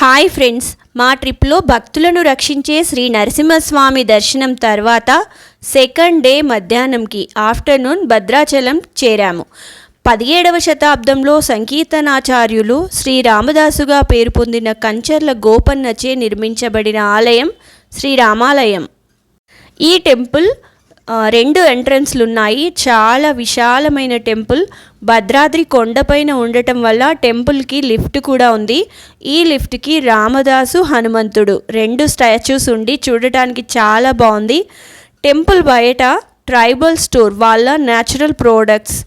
Hi friends మా ట్రిప్లో భక్తులను రక్షించే శ్రీ నరసింహస్వామి దర్శనం తర్వాత సెకండ్ డే మధ్యాహ్నంకి ఆఫ్టర్నూన్ భద్రాచలం చేరాము. పదిహేడవ శతాబ్దంలో సంకీర్తనాచార్యులు శ్రీ రామదాసుగా పేరు పొందిన కంచర్ల గోపన్నచే నిర్మించబడిన ఆలయం శ్రీరామాలయం ఈ టెంపుల్ రెండు ఎంట్రన్స్లు ఉన్నాయి. చాలా విశాలమైన టెంపుల్. భద్రాద్రి కొండపైన ఉండటం వల్ల టెంపుల్కి లిఫ్ట్ కూడా ఉంది. ఈ లిఫ్ట్కి రామదాసు హనుమంతుడు. రెండు స్టాచ్యూస్ ఉండి చూడటానికి చాలా బాగుంది. టెంపుల్ బయట ట్రైబల్ స్టోర్ వాళ్ళ న్యాచురల్ ప్రోడక్ట్స్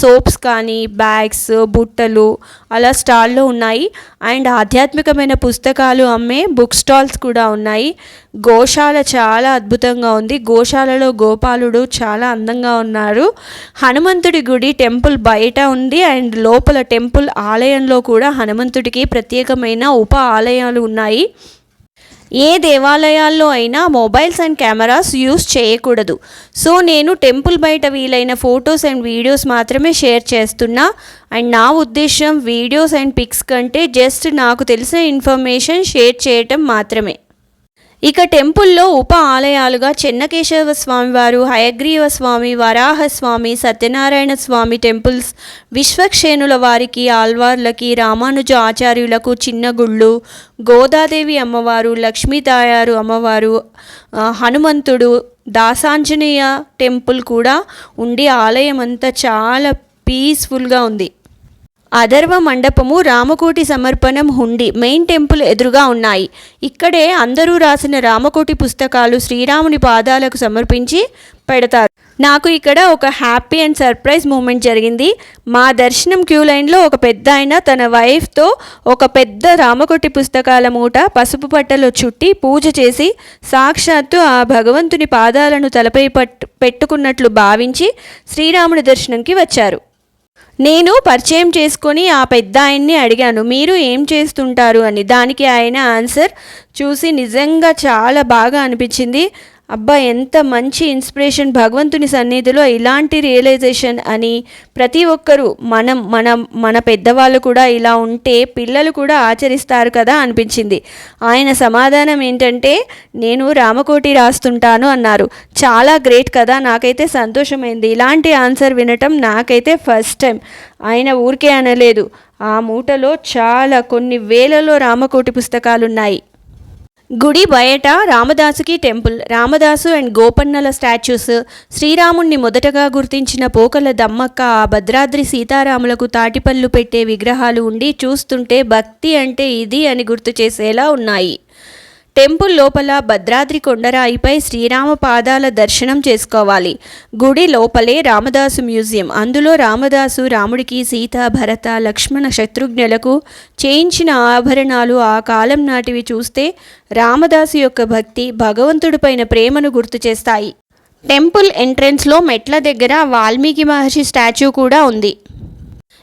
సోప్స్ కానీ బ్యాగ్స్ బుట్టలు అలా స్టాల్లో ఉన్నాయి. అండ్ ఆధ్యాత్మికమైన పుస్తకాలు అమ్మే బుక్ స్టాల్స్ కూడా ఉన్నాయి. గోశాల చాలా అద్భుతంగా ఉంది. గోశాలలో గోపాలుడు చాలా అందంగా ఉన్నారు. హనుమంతుడి గుడి టెంపుల్ బయట ఉంది. అండ్ లోపల టెంపుల్ ఆలయంలో కూడా హనుమంతుడికి ప్రత్యేకమైన ఉప ఆలయాలు ఉన్నాయి. ఏ దేవాలయాల్లో అయినా మొబైల్స్ అండ్ కెమెరాస్ యూస్ చేయకూడదు. సో నేను టెంపుల్ బయట వీలైన ఫొటోస్ అండ్ వీడియోస్ మాత్రమే షేర్ చేస్తున్నా. అండ్ నా ఉద్దేశం వీడియోస్ అండ్ పిక్స్ కంటే జస్ట్ నాకు తెలిసిన ఇన్ఫర్మేషన్ షేర్ చేయటం మాత్రమే. ఇక టెంపుల్లో ఉప ఆలయాలుగా చెన్నకేశవ స్వామివారు హయగ్రీవ స్వామి వరాహస్వామి సత్యనారాయణ స్వామి టెంపుల్స్ విశ్వక్షేణుల వారికి ఆల్వార్లకి రామానుజ ఆచార్యులకు చిన్న గుళ్ళు గోదాదేవి అమ్మవారు లక్ష్మీ తాయారు అమ్మవారు హనుమంతుడు దాసాంజనేయ టెంపుల్ కూడా ఉండి ఆలయం అంతా చాలా పీస్ఫుల్గా ఉంది. అధర్వ మండపము రామకోటి సమర్పణం హుండి మెయిన్ టెంపుల్ ఎదురుగా ఉన్నాయి. ఇక్కడే అందరూ రాసిన రామకోటి పుస్తకాలు శ్రీరాముని పాదాలకు సమర్పించి పెడతారు. నాకు ఇక్కడ ఒక హ్యాపీ అండ్ సర్ప్రైజ్ మూమెంట్ జరిగింది. మా దర్శనం క్యూ లైన్లో ఒక పెద్ద ఆయన తన వైఫ్తో ఒక పెద్ద రామకోటి పుస్తకాల మూట పసుపు పట్టలో చుట్టి పూజ చేసి సాక్షాత్తు ఆ భగవంతుని పాదాలను తలపై పట్టు పెట్టుకున్నట్లు భావించి శ్రీరాముని దర్శనంకి వచ్చారు. నేను పరిచయం చేసుకొని ఆ పెద్ద ఆయన్ని అడిగాను మీరు ఏం చేస్తుంటారు? అని. దానికి ఆయన ఆన్సర్ చూసి నిజంగా చాలా బాగా అనిపించింది. అబ్బా ఎంత మంచి ఇన్స్పిరేషన్ భగవంతుని సన్నిధిలో ఇలాంటి రియలైజేషన్ అని ప్రతి ఒక్కరూ మనం మన మన పెద్దవాళ్ళు కూడా ఇలా ఉంటే పిల్లలు కూడా ఆచరిస్తారు కదా అనిపించింది. ఆయన సమాధానం ఏంటంటే నేను రామకోటి రాస్తుంటాను అన్నారు. చాలా గ్రేట్ కదా నాకైతే సంతోషమైంది. ఇలాంటి ఆన్సర్ వినటం నాకైతే ఫస్ట్ టైం ఆయన ఊరికే అనలేదు. ఆ మూటలో చాలా కొన్ని వేలలో రామకోటి పుస్తకాలున్నాయి. గుడి బయట రామదాసుకి టెంపుల్. రామదాసు అండ్ గోపన్నల స్టాచ్యూస్. శ్రీరాముణ్ణి మొదటగా గుర్తించిన పోకల దమ్మక్క ఆ భద్రాద్రి సీతారాములకు తాటిపళ్ళు పెట్టే విగ్రహాలు ఉండి చూస్తుంటే భక్తి అంటే ఇది అని గుర్తు చేసేలా ఉన్నాయి. టెంపుల్ లోపల భద్రాద్రి కొండరాయిపై శ్రీరామ పాదాల దర్శనం చేసుకోవాలి. గుడి లోపలే రామదాసు మ్యూజియం. అందులో రామదాసు రాముడికి సీత భరత లక్ష్మణ శత్రుఘ్నులకు చేయించిన ఆభరణాలు ఆ కాలం నాటివి చూస్తే రామదాసు యొక్క భక్తి భగవంతుడిపైన ప్రేమను గుర్తు చేస్తాయి. టెంపుల్ ఎంట్రన్స్లో మెట్ల దగ్గర వాల్మీకి మహర్షి స్టాచ్యూ కూడా ఉంది.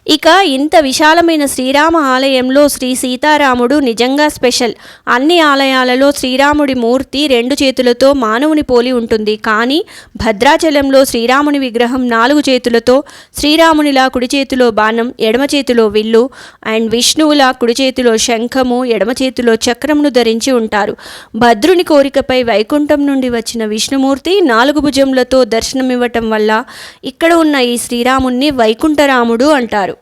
ఇక ఇంత విశాలమైన శ్రీరామ ఆలయంలో శ్రీ సీతారాముడు నిజంగా స్పెషల్. అన్ని ఆలయాలలో శ్రీరాముడి మూర్తి రెండు చేతులతో మానవుని పోలి ఉంటుంది. కానీ భద్రాచలంలో శ్రీరాముని విగ్రహం నాలుగు చేతులతో శ్రీరామునిలా కుడి చేతిలో బాణం ఎడమ చేతిలో విల్లు అండ్ విష్ణువులా కుడి చేతిలో శంఖము ఎడమ చేతిలో చక్రమును ధరించి ఉంటారు. భద్రుని కోరికపై వైకుంఠం నుండి వచ్చిన విష్ణుమూర్తి నాలుగు భుజములతో దర్శనమివ్వటం వల్ల ఇక్కడ ఉన్న ఈ శ్రీరాముణ్ణి వైకుంఠరాముడు అంటారు.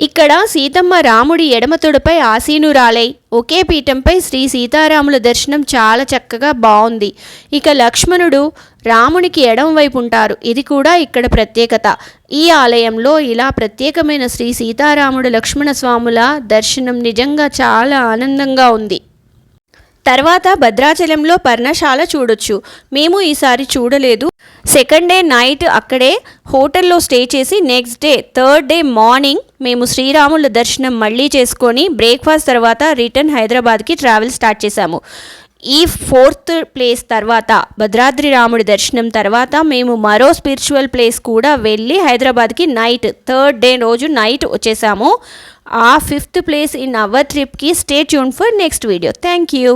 ఇక్కడ సీతమ్మ రాముడి ఎడమ ఆసీనురాలై ఒకే పీఠంపై శ్రీ సీతారాముల దర్శనం చాలా చక్కగా బాగుంది ఇక లక్ష్మణుడు రామునికి ఎడం వైపు ఉంటారు ఇది కూడా ఇక్కడ ప్రత్యేకత. ఈ ఆలయంలో ఇలా ప్రత్యేకమైన శ్రీ సీతారాముడు లక్ష్మణ స్వాముల దర్శనం నిజంగా చాలా ఆనందంగా ఉంది. తర్వాత భద్రాచలంలో పర్ణశాల చూడొచ్చు. మేము ఈసారి చూడలేదు. సెకండ్ డే నైట్ అక్కడే హోటల్లో స్టే చేసి next day third day morning మేము శ్రీరాముల దర్శనం మళ్ళీ చేసుకొని బ్రేక్ఫాస్ట్ తర్వాత రిటర్న్ హైదరాబాద్కి ట్రావెల్ స్టార్ట్ చేశాము. ఈ ఫోర్త్ ప్లేస్ తర్వాత భద్రాద్రి రాముడి దర్శనం తర్వాత మేము మరో స్పిరిచువల్ ప్లేస్ కూడా వెళ్ళి హైదరాబాద్కి నైట్ థర్డ్ డే రోజు నైట్ వచ్చేసాము. ఆ ఫిఫ్త్ ప్లేస్ ఇన్ అవర్ ట్రిప్కి stay tune for next video. Thank you.